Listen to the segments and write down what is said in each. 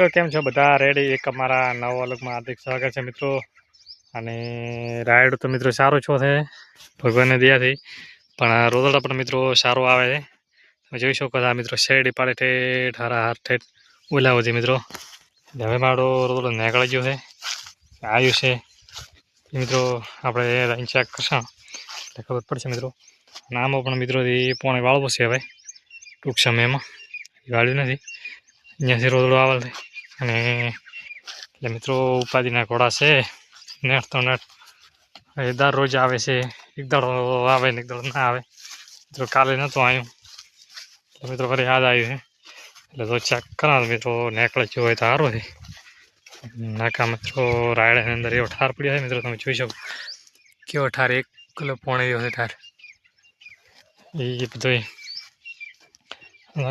મિત્રો, કેમ છો બધા? રેડી એક અમારા નવો અલગમાં હાર્દિક સ્વાગત છે મિત્રો. અને રાયડ તો મિત્રો સારો છો છે, ભગવાનની દયાથી. પણ રોદડા પણ મિત્રો સારો આવે છે. તમે જોઈ શકો આ મિત્રો શેરડી પાડે ઠેઠ, હારા હાર ઠેઠ ઓલાવો છે મિત્રો. હવે મારો રોદડો નીકળી ગયો છે. આવ્યું છે. મિત્રો આપણે લાઈન ચેક કરશું. એટલે ખબર પડશે મિત્રો. અને આમાં પણ મિત્રો એ પોણે વાળવો છે હવે. ટૂંક સમયમાં. વાળ્યું નથી. અહીંયાથી રોદડો આવેલ છે. અને એટલે મિત્રો ઉપાધિના ઘોડા છે. નેટ તો નેટ એ દર રોજ આવે છે. એક દાડો આવે ને એક દાડો ના આવે. મિત્રો કાલે નહોતું આવ્યું એટલે મિત્રો ફરી યાદ આવ્યું છે. એટલે તો ચેક કરા મિત્રો. નેકળે જો હોય તો સારું છે. નાકા મિત્રો રાયડાની અંદર એવો ઠાર પડ્યો છે મિત્રો. તમે જોઈ શકો. કેવો ઠાર. એક કિલો પોણે એવો છે ઠાર. એ બધો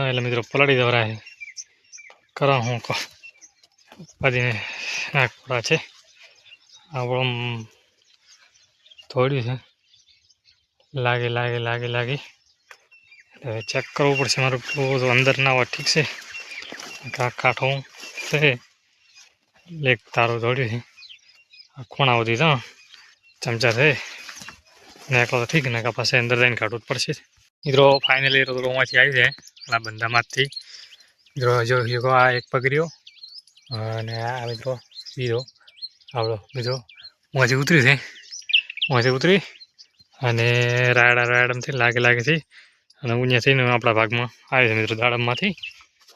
એટલે મિત્રો પલાળી દેવરાય છે. કરા હું કહો ઉપાધિને નાખવા છે. આપણું થોડ્યું છે. લાગે લાગે લાગે લાગે. હવે ચેક કરવું પડશે મારું તો અંદર ના હોય, ઠીક છે. કાંઠો છે. લેક તારું દોડ્યું છે. આ ખૂણા સુધી તો ચમચા છે. નાખલો તો ઠીક ને પાસે અંદર જઈને કાઢવું જ પડશે. મિત્રો ફાઇનલી રોમાંથી આવી જાય આ બંધામાંથી. મિત્રો, જો આ એક પકડ્યો અને આ મિત્રો બીજો આવડો બીજો. મોંથી ઉતરી છે. મોંથી ઉતરી અને રાયડા રાયડામાંથી લાગે લાગે છે. અને ઉન્યા થઈને આપણા ભાગમાં આવે છે મિત્રો દાડમમાંથી.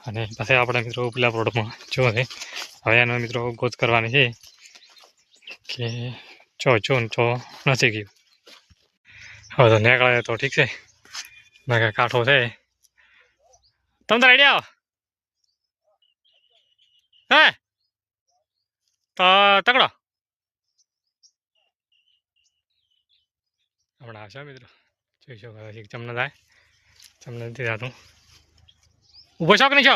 અને પછી આપણે મિત્રો પેલા પ્રોડમાં જો છે. હવે એનો મિત્રો ગોત કરવાની છે. કે ચો ચો ચો નથી ગયું. હવે તો નીકળે તો ઠીક છે. બાકી કાંઠો છે. તમે તો આઈડિયા આવો? હે? તો તકડો હમણાં આવશે મિત્રો. જોઈ થાય. ચમને નથી થતું. ઊભો છો છો?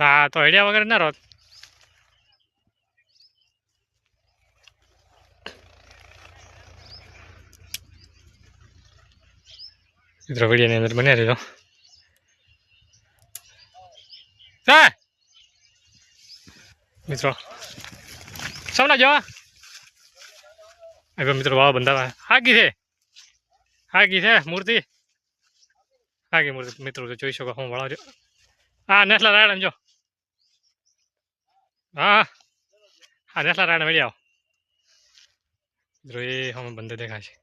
હા, તો હેડ્યા વગર ના રોત. મિત્રો વિડીયોની અંદર બન્યા રહેજો. હા મિત્રો સૌના જવા હવે મિત્રો વાવ બંધાવા હાગી છે હાગી છે મૂર્તિ હાગી મૂર્તિ મિત્રો જોઈ શકો હું વળાવજો હા નેસલા રાયણ જો હા હા નેસલા રાયડા મળી આવો મિત્રો એ હમ બંધ દેખાય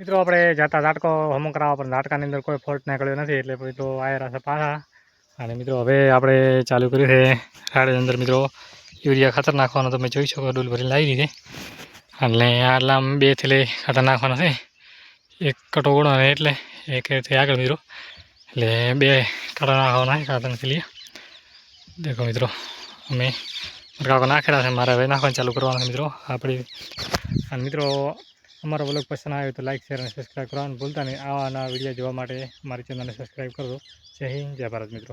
મિત્રો, આપણે જતા ઝાટકો હમો કરાવવા પણ ઝાટકાની અંદર કોઈ ફોલ્ટ નીકળ્યો નથી, એટલે મિત્રો આયરા છે પાછા. અને મિત્રો, હવે આપણે ચાલુ કર્યું છે રાડની અંદર, મિત્રો. યુરિયા ખાતર નાખવાનું તમે જોઈ શકો, ડૂલ ભરી લાવી દીધી. એટલે આટલા બે થેલી ખાતર નાખવાના છે. એક કટો ગોળો એટલે એક આગળ, મિત્રો. એટલે બે કાઢા નાખવાના છે ખાતર થેલી. દેખો, મિત્રો, અમે કાકો નાખેલા છે, મારે હવે નાખવાનું ચાલુ કરવાનું છે, મિત્રો. આપણે અને મિત્રો અમારો બ્લોગ પસંદ આવ્યો તો લાઇક શેર અને સબસ્ક્રાઈબ કરવાનું ભૂલતા નહીં. આવા નવા વીડિયો જોવા માટે મારી ચેનલને સબસ્ક્રાઈબ કરો જય હિન્દ, જય ભારત મિત્રો.